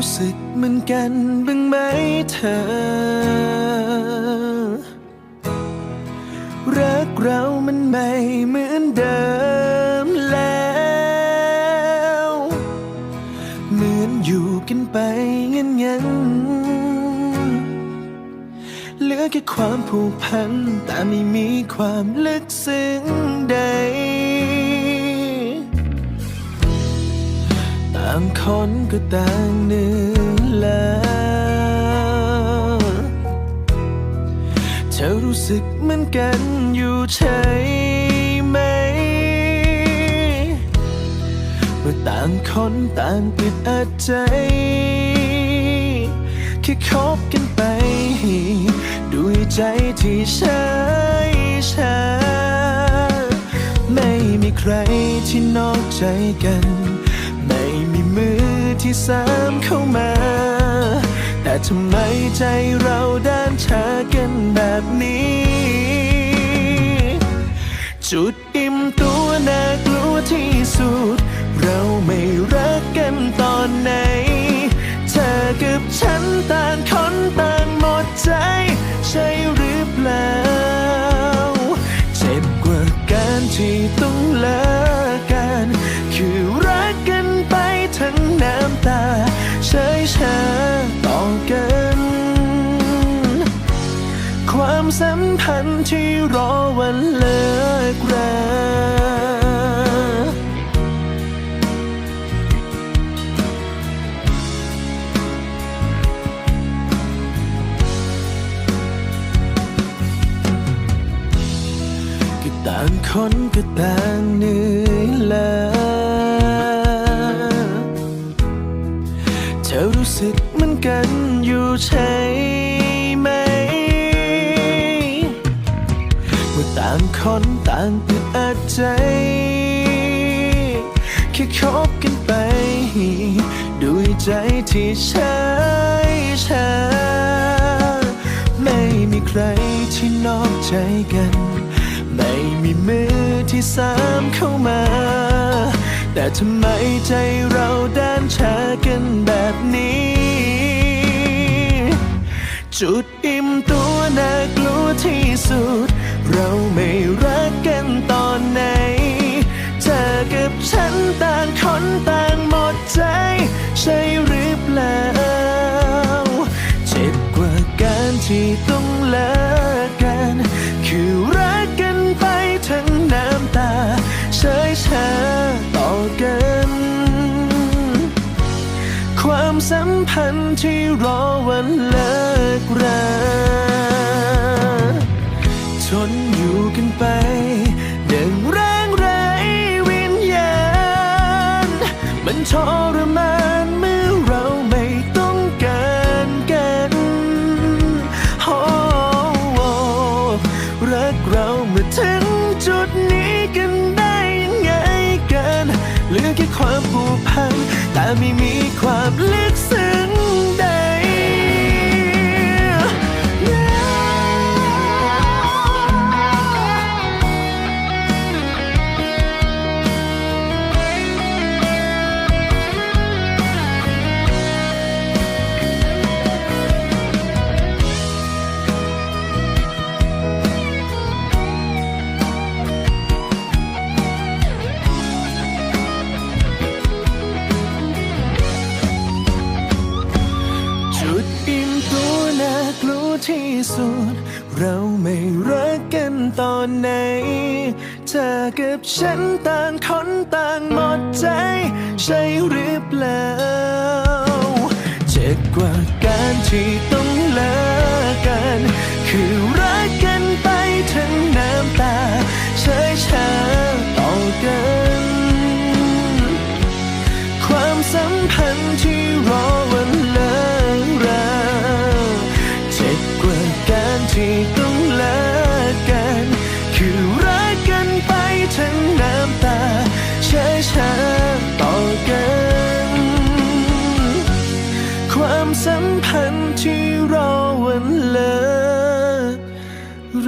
ู้สึกเหมือนกันบ้างไหมเธอ รักเรามันไม่เหมือนเดิมแล้ว เหมือนอยู่กันไปงั้นงั้นเหลือแค่ความผูกพัน แต่ไม่มีความลึกซึ้งใด ต่างคนก็ต่างเหนื่อยล้าเธอรู้สึกเหมือนกันอยู่ใช่ไหม เมื่อต่างคนต่างปิดอัดใจแค่คบกันไป ด้วยใจที่ใช่ชาไม่มีใครที่นอกใจกัน ที่สามเข้ามา แต่ทำไมใจเราด้านชากันแบบนี้ จุด ความสัมพันธ์ที่รอวันเลิกรากต่างคนก็ต่างเหนื่อยล้าเธอรู้สึกเหมือนกันอยู่ใช่ คนต่างอึดอัดใจแค่คบกันไป ด้วยใจที่ใช่ชาไม่มีใครที่นอกใจกัน ไม่มีมือที่สามเข้ามา แต่ทำไมใจเราด้านชากันแบบนี้ จุดอิ่มตัวน่ากลัวที่สุด เราไม่รักกันตอนไหน เธอกับฉันต่างคนต่างหมดใจ ใช่หรือเปล่า เจ็บกว่าการที่ต้องเลิกกัน คือรักกันไปทั้งน้ำตาเฉยชาต่อกัน ความสัมพันธ์ที่รอวันเลิก ทรมานเมื่อเราไม่ต้องการกันโอ้โอ้รักเราเมื่อถึงจุดนี้กันได้ยังไงกันเหลือแค่ความผูกพันแต่ไม่มีความลึก ที่สุด เราไม่รักกันตอนไหน เธอกับฉันต่างคนต่างหมดใจ ใช่หรือเปล่าเจ็บกว่าการที่ต้อง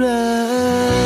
right